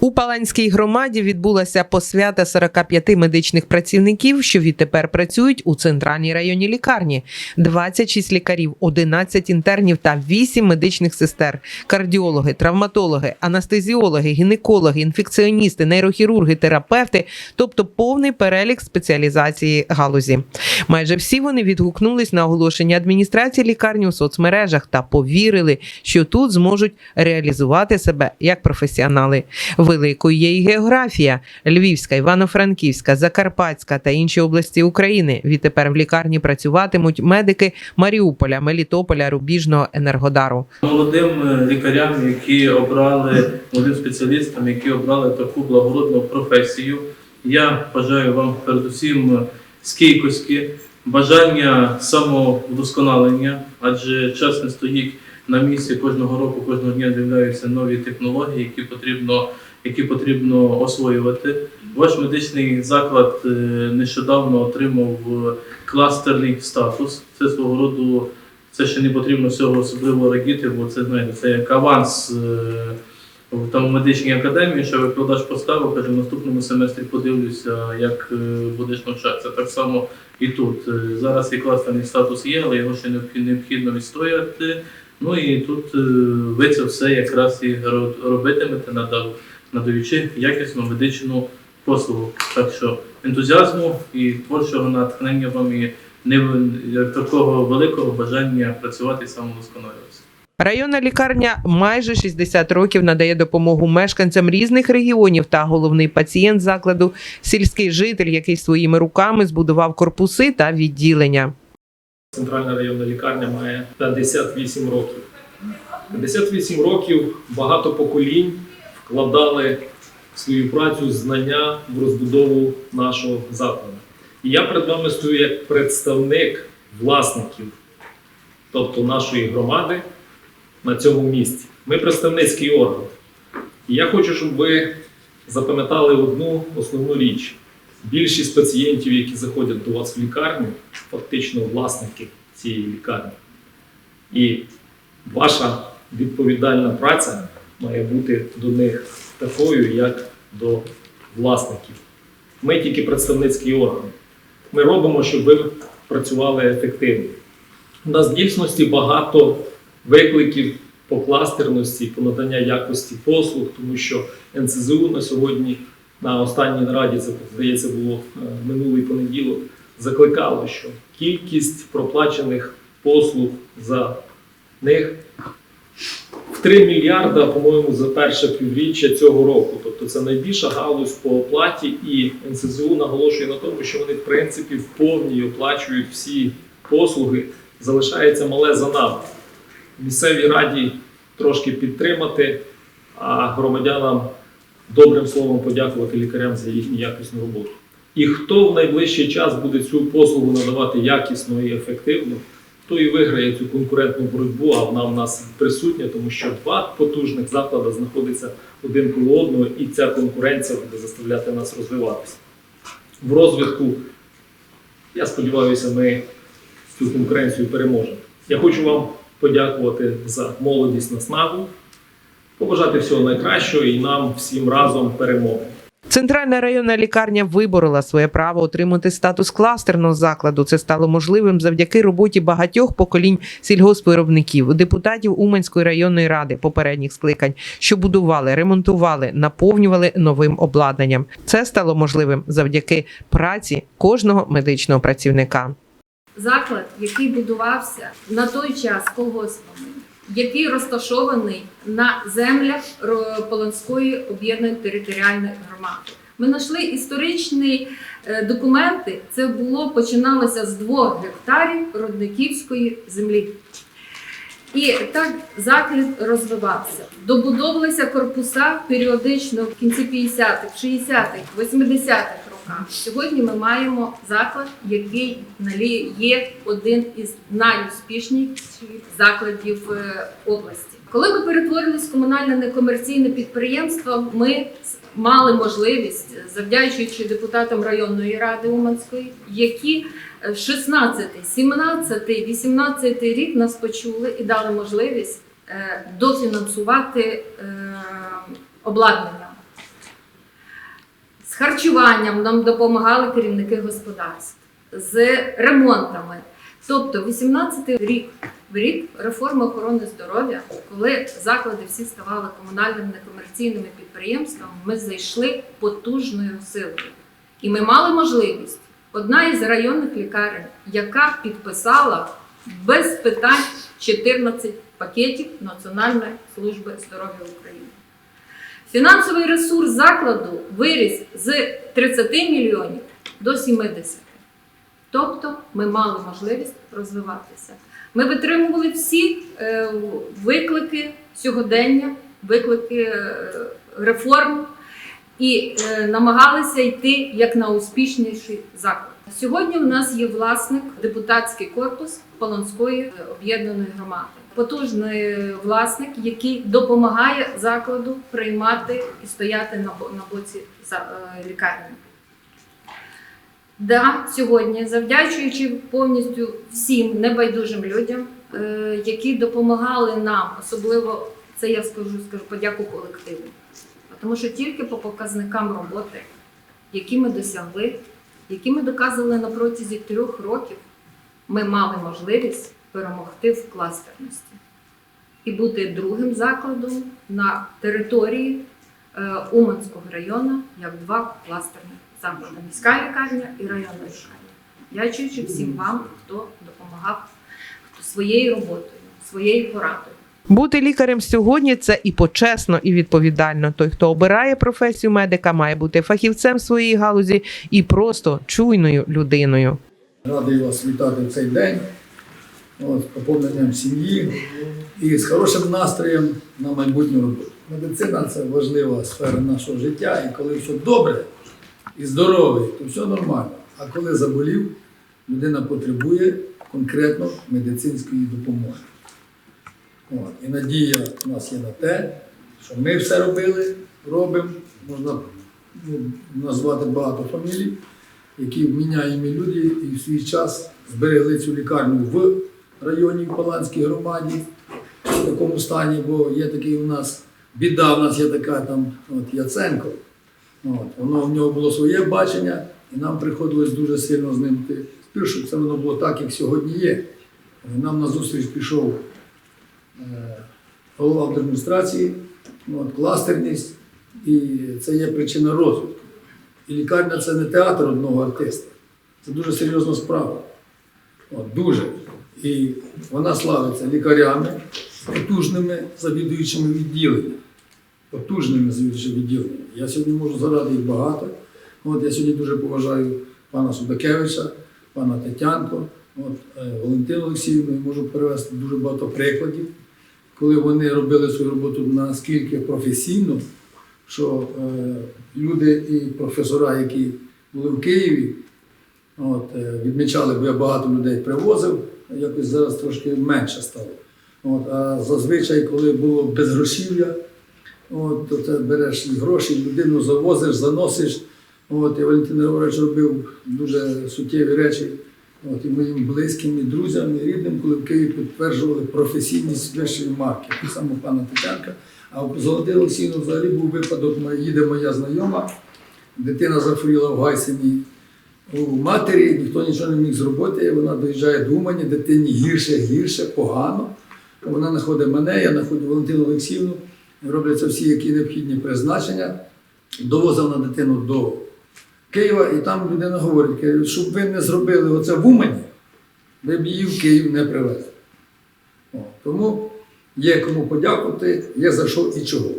У Паланській громаді відбулася посвята 45 медичних працівників, що відтепер працюють у центральній районній лікарні. 26 лікарів, 11 інтернів та 8 медичних сестер, кардіологи, травматологи, анестезіологи, гінекологи, інфекціоністи, нейрохірурги, терапевти, тобто повний перелік спеціалізації галузі. Майже всі вони відгукнулись на оголошення адміністрації лікарні у соцмережах та повірили, що тут зможуть реалізувати себе як професіонали. Великою є і географія: Львівська, Івано-Франківська, Закарпатська та інші області України. Відтепер в лікарні працюватимуть медики Маріуполя, Мелітополя, Рубіжного, Енергодару. молодим е, лікарям, які обрали молодим спеціалістам, які обрали таку благородну професію. Я бажаю вам передусім стійкості, бажання самовдосконалення, адже час не стоїть на місці кожного року, кожного дня з'являються нові технології, які потрібно, які потрібно освоювати. Ваш медичний заклад е, нещодавно отримав е, кластерний статус. Це свого роду це ще не потрібно всього особливо радіти, бо це знаєте, це як аванс е, там в медичній академії, що викладач поставив, каже, в наступному семестрі подивлюся, як будеш навчатися. Так само і тут. Зараз і кластерний статус є, але його ще необхідно, відстояти. Ну і тут ви це все якраз і ро- робитимете, надав- надаючи якісну медичну послугу. Так що ентузіазму і творчого натхнення вам і не як такого великого бажання працювати і самовдосконалюватися. Районна лікарня майже 60 років надає допомогу мешканцям різних регіонів та головний пацієнт закладу сільський житель, який своїми руками збудував корпуси та відділення. Центральна районна лікарня має 58 років. 58 років багато поколінь вкладали свою працю, знання в розбудову нашого закладу. І я перед вами стою як представник власників, тобто нашої громади на цьому місці. Ми представницький орган. І я хочу, щоб ви запам'ятали одну основну річ. Більшість пацієнтів, які заходять до вас в лікарню, фактично власники цієї лікарні. І ваша відповідальна праця має бути до них такою, як до власників. Ми тільки представницький орган. Ми робимо, щоб ви працювали ефективно. У нас в дійсності багато викликів по кластерності, по надання якості послуг, тому що НСЗУ на сьогодні на останній нараді, це здається, було е, минулий понеділок, закликало, що кількість проплачених послуг за них 3 мільярда, по-моєму, за перше півріччя цього року. Тобто це найбільша галузь по оплаті, і НСЗУ наголошує на тому, що вони в принципі в повній оплачують всі послуги. Залишається мале за нами. Місцевій раді трошки підтримати, а громадянам добрим словом подякувати лікарям за їхню якісну роботу. І хто в найближчий час буде цю послугу надавати якісно і ефективно, той і виграє цю конкурентну боротьбу, а вона в нас присутня, тому що два потужних заклади знаходяться один коло одного, і ця конкуренція буде заставляти нас розвиватися. В розвитку, я сподіваюся, ми цю конкуренцію переможемо. Я хочу вам подякувати за молодість наснагу, побажати всього найкращого і нам всім разом перемоги. Центральна районна лікарня виборола своє право отримати статус кластерного закладу. Це стало можливим завдяки роботі багатьох поколінь сільгоспвиробників, депутатів Уманської районної ради попередніх скликань, що будували, ремонтували, наповнювали новим обладнанням. Це стало можливим завдяки праці кожного медичного працівника. заклад, який будувався на той час колгоспами, який розташований на землях Полонської об'єднаної територіальної громади. Ми знайшли історичні е, документи. Це було починалося з двох гектарів родниківської землі. І так заклад розвивався. Добудовувалися корпуса періодично в кінці 50-х, 60-х, 80-х роках. Сьогодні ми маємо заклад, який є один із найуспішніших закладів е, області. Коли ми перетворились в комунальне некомерційне підприємство, ми мали можливість, завдячуючи депутатам районної ради Уманської, які е, 16, 17, 18 рік нас почули і дали можливість е, дофінансувати е, обладнання. Харчуванням нам допомагали керівники господарств, з ремонтами. Тобто 18 рік, рік реформи охорони здоров'я, коли заклади всі ставали комунальними некомерційними підприємствами, ми зайшли потужною силою. І ми мали можливість, одна із районних лікарень, яка підписала без питань 14 пакетів Національної служби здоров'я України. Фінансовий ресурс закладу виріс з 30 мільйонів до 70. Тобто ми мали можливість розвиватися. Ми витримували всі е, виклики сьогодення, виклики е, реформ і е, намагалися йти як на успішніший заклад. Сьогодні в нас є власник депутатський корпус Полонської об'єднаної громади. Потужний власник, який допомагає закладу приймати і стояти на, боці е, лікарні. Да, сьогодні, завдячуючи повністю всім небайдужим людям, е, які допомагали нам, особливо це я скажу, скажу подяку колективу. Тому що тільки по показникам роботи, які ми досягли, які ми доказували на протязі трьох років, ми мали можливість перемогти в кластерності і бути другим закладом на території е, Уманського району як два кластерних заклади міська лікарня і районна лікарня. Дякуючи всім вам, хто допомагав хто своєю роботою, своєю порадою. Бути лікарем сьогодні це і почесно, і відповідально. Той, хто обирає професію медика, має бути фахівцем своєї галузі і просто чуйною людиною. Радий вас вітати в цей день з поповненням сім'ї і з хорошим настроєм на майбутню роботу. Медицина це важлива сфера нашого життя, і коли все добре і здоровий, то все нормально. А коли заболів, людина потребує конкретно медицинської допомоги. От. І надія у нас є на те, що ми все робили, робимо, можна ну, назвати багато фамілій, які вміняємі люди і в свій час зберегли цю лікарню в районі в Паланській громаді в такому стані, бо є такий у нас біда, у нас є така там от Яценко. От, воно в нього було своє бачення, і нам приходилось дуже сильно з ним. Спів, щоб це воно було так, як сьогодні є. Нам на зустріч пішов е, голова адміністрації, от, кластерність, і це є причина розвитку. І лікарня це не театр одного артиста. Це дуже серйозна справа. От, дуже. І вона славиться лікарями, потужними завідуючими відділеннями. Потужними завідуючими відділеннями. Я сьогодні можу згадати їх багато. От, я сьогодні дуже поважаю пана Судакевича, пана Тетянко, от, е, Валентину Олексіївну, можу перевести дуже багато прикладів, коли вони робили свою роботу наскільки професійно, що е, люди і професора, які були в Києві, от, е, відмічали, бо я багато людей привозив, якось зараз трошки менше стало. От, а зазвичай, коли було безгрошів'я, от, то ти береш гроші, людину завозиш, заносиш. От, і Валентин Григорович робив дуже суттєві речі от, і моїм близьким, і друзям, і рідним, коли в Києві підтверджували професійність вищої марки, так само пана Тетянка. А у Золотий Олексійну взагалі був випадок, їде моя знайома, дитина захворіла в Гайсині у матері, ніхто нічого не міг зробити. Вона доїжджає до Умані, дитині гірше, гірше, погано. Вона знаходить мене, я знаходжу Валентину Олексіївну, робляться всі які необхідні призначення, довозив на дитину до Києва, і там людина говорить, щоб ви не зробили оце в Умані, ви б її в Київ не привезли. Тому є кому подякувати, є за що і чого.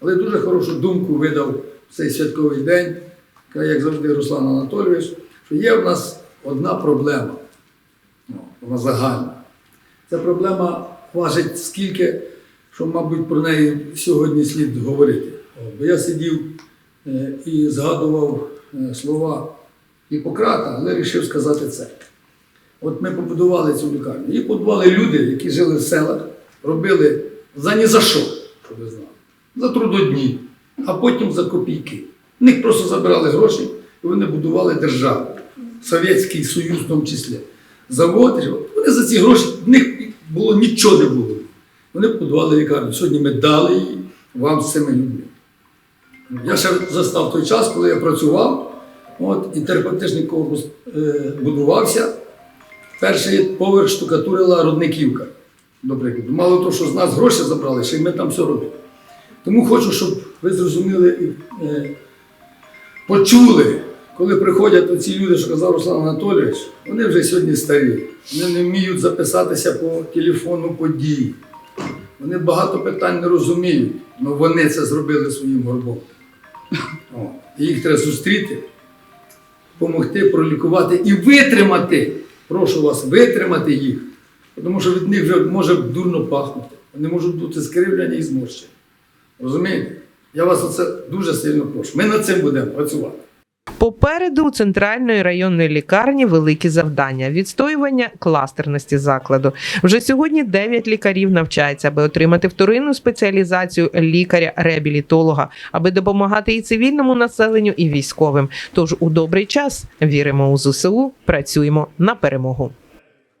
Але дуже хорошу думку видав цей святковий день, як завжди Руслан Анатолійович, що є в нас одна проблема. Ну, Вона загальна. Ця проблема важить скільки, що, мабуть, про неї сьогодні слід говорити. Бо я сидів е, і згадував е, слова Гіппократа, але вирішив сказати це. От ми побудували цю лікарню. Її побудували люди, які жили в селах, робили за ні за що, щоб ви знали, за трудодні, а потім за копійки. В них просто забирали гроші і вони будували державу, Совєтський Союз в тому числі. Заводи, вони за ці гроші, в них було нічого не було. Вони побудували лікарню. Сьогодні ми дали її вам з цими людьми. Я ще застав той час, коли я працював, от, і терапевтичний корпус е, будувався. Перший поверх штукатурила Рудниківка, до. Мало того, що з нас гроші забрали, ще й ми там все робили. Тому хочу, щоб ви зрозуміли е, почули, коли приходять оці люди, що казав Руслан Анатолійович, вони вже сьогодні старі. Вони не вміють записатися по телефону подій. Вони багато питань не розуміють, але вони це зробили своїм горбом. І їх треба зустріти, допомогти, пролікувати і витримати. Прошу вас, витримати їх. Тому що від них вже може дурно пахнути. Вони можуть бути скривлені і зморщені. Розумієте? Я вас оце дуже сильно прошу. Ми над цим будемо працювати. Попереду у центральної районної лікарні великі завдання відстоювання кластерності закладу. Вже сьогодні 9 лікарів навчаються, аби отримати вторинну спеціалізацію лікаря-реабілітолога, аби допомагати і цивільному населенню, і військовим. Тож у добрий час віримо у ЗСУ, працюємо на перемогу.